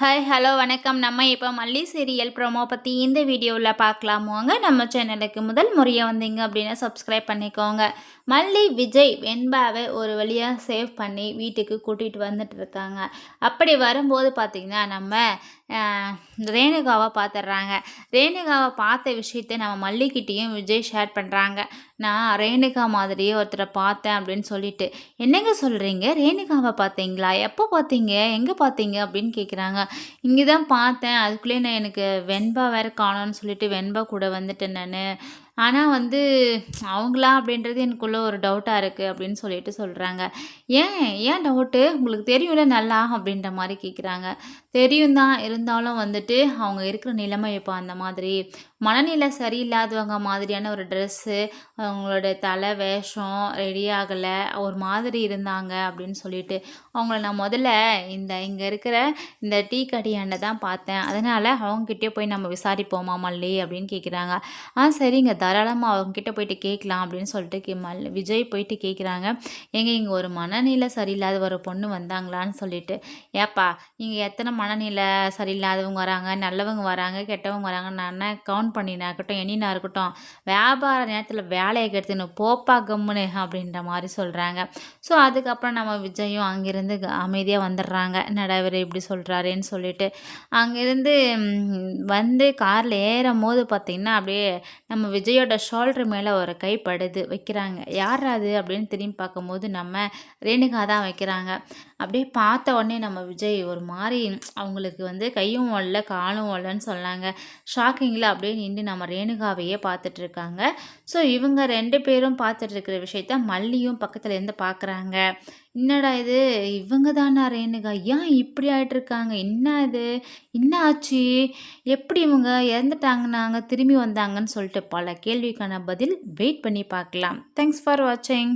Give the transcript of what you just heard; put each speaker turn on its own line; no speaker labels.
Hi hello வணக்கம். நம்ம இப்போ மல்லி சீரியல் ப்ரோமோ பற்றி இந்த வீடியோவில் பார்க்கலாமோங்க நம்ம சேனலுக்கு முதல் முறையாக வந்தீங்க அப்படின்னா சப்ஸ்கிரைப் பண்ணிக்கோங்க. மல்லி விஜய் வெண்பாவை ஒரு வழியாக சேவ் பண்ணி வீட்டுக்கு கூட்டிகிட்டு வந்துட்டு இருக்காங்க. அப்படி வரும்போது பார்த்திங்கன்னா நம்ம ரேணுகாவை பார்த்துட்றாங்க ரேணுகாவை பார்த்த விஷயத்த நம்ம மல்லிக்கிட்டேயும் விஜய் ஷேர் பண்ணுறாங்க நான் ரேணுகா மாதிரியே ஒருத்தரை பார்த்தேன் அப்படின்னு சொல்லிட்டு. என்னங்க சொல்கிறீங்க ரேணுகாவை பார்த்தீங்களா? எப்போ பார்த்தீங்க? எங்கே பார்த்தீங்க? அப்படின்னு கேட்குறாங்க இங்கே தான் பார்த்தேன். அதுக்குள்ளே நான் எனக்கு வெண்பா வேறு காணோன்னு சொல்லிட்டு வெண்பா கூட வந்துட்டேன் நான். ஆனால் வந்து அவங்களா அப்படின்றது எனக்குள்ளே ஒரு டவுட்டாக இருக்குது அப்படின்னு சொல்லிட்டு சொல்கிறாங்க ஏன்? ஏன் டவுட்டு உங்களுக்கு தெரியும்ல நல்லா அப்படின்ற மாதிரி கேட்குறாங்க தெரியும் தான் இருந்தாலும் வந்துட்டு அவங்க இருக்கிற நிலைமை இப்போ அந்த மாதிரி. மனநிலை சரியில்லாதவங்க மாதிரியான ஒரு ட்ரெஸ்ஸு அவங்களோட தலை வேஷம் ரெடி ஆகலை ஒரு மாதிரி இருந்தாங்க அப்படின்னு சொல்லிட்டு அவங்கள நான் முதல்ல இந்த இங்கே இருக்கிற இந்த டீ கடியாண்டை தான் பார்த்தேன். அதனால் அவங்கக்கிட்டே போய் நம்ம விசாரிப்போமா மல்லி அப்படின்னு கேட்குறாங்க ஆ சரிங்க தாராளமாக அவங்கக்கிட்ட போயிட்டு கேட்கலாம் அப்படின்னு சொல்லிட்டு கே மல் விஜய் போயிட்டு கேட்குறாங்க எங்கே இங்கே ஒரு மனநிலை சரியில்லாத ஒரு பொண்ணு வந்தாங்களான்னு சொல்லிட்டு. ஏப்பா இங்கே எத்தனை மனநிலை சரியில்லாதவங்க வராங்க நல்லவங்க வராங்க கெட்டவங்க வராங்க. நான் கவுண்ட் பண்ணினா இருக்கட்டும் எண்ணினா இருக்கட்டும் வியாபார நேரத்தில் வேலையை கெடுத்துன்னு போப்பா கம்முன்னு அப்படின்ற மாதிரி சொல்கிறாங்க ஸோ அதுக்கப்புறம் நம்ம விஜயும் அங்கேருந்து அமைதியாக வந்துடுறாங்க. நடவர் இப்படி சொல்கிறாருன்னு சொல்லிட்டு. அங்கேருந்து வந்து காரில் ஏறும் போது பார்த்திங்கன்னா அப்படியே நம்ம விஜய் விஜயோட ஷோல்டர் மேலே ஒரு கை படுது வைக்கிறாங்க. யார் அது அப்படின்னு திரும்பி பார்க்கும்போது நம்ம ரேணுகா தான் வைக்கிறாங்க. அப்படியே பார்த்த உடனே நம்ம விஜய் ஒரு மாதிரி அவங்களுக்கு வந்து கையும் ஓடல காலும் ஓடலன்னு சொன்னாங்க. ஷாக்கிங்கில் அப்படியே நின்று நம்ம ரேணுகாவையே பார்த்துட்ருக்காங்க ஸோ இவங்க ரெண்டு பேரும் பார்த்துட்ருக்கிற விஷயத்த மல்லியும் பக்கத்தில் இருந்து பார்க்குறாங்க. என்னடா இது? இவங்க தானா ரேணுகா? ஏன் இப்படி ஆகிட்ருக்காங்க என்ன இது? என்ன ஆச்சு? எப்படி இவங்க இறந்துட்டாங்கன்னாங்க? திரும்பி வந்தாங்கன்னு சொல்லிட்டு பல கேள்விக்கான பதில் வெயிட் பண்ணி பார்க்கலாம். தேங்க்ஸ் ஃபார் வாட்சிங்